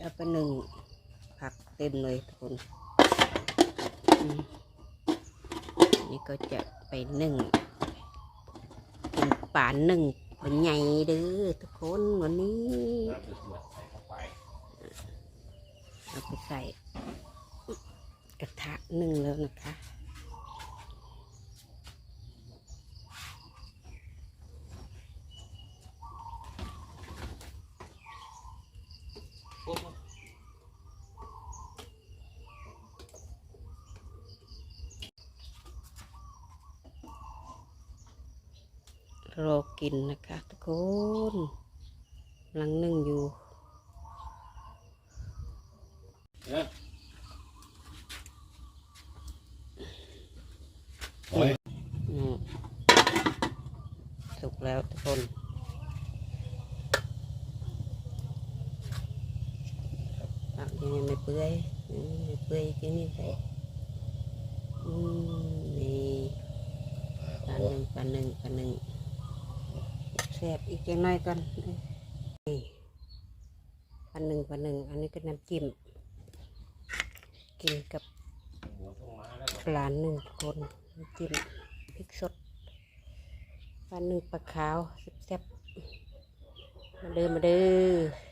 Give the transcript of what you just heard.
เอาไปหนึ่งผักเต็มเลยทุกคนนี่ก็จะไปหนึ่งเป็นป่านหนึ่งเป็นใหญ่เด้อทุกคนวันนี้เอาไปเอาไปใส่กระทะหนึ่งแล้วนะคะ รอกินนะคะทุกคนกำลังนึ่งอยู่เอ้ยโอ้ยอืมสุกแล้วทุกคนปักยังไงไม่เปื่อยอืมไม่เปื่อยที่นี่ใส่อืมนี่ปลาหนึ่งปลาหนึ่งปลาหนึ่ง แซ่บอีกจังน้อยก่อนนี่ปลาหนึ่งปันหนึ่งอันนี้ก็น้ำจิ้มกินกับหลาแล้วปลาหนึ่งคนน้ำจิ้มพริกสดปันหนึ่งปลาขาวแซ่บมาเด้อมาเด้อ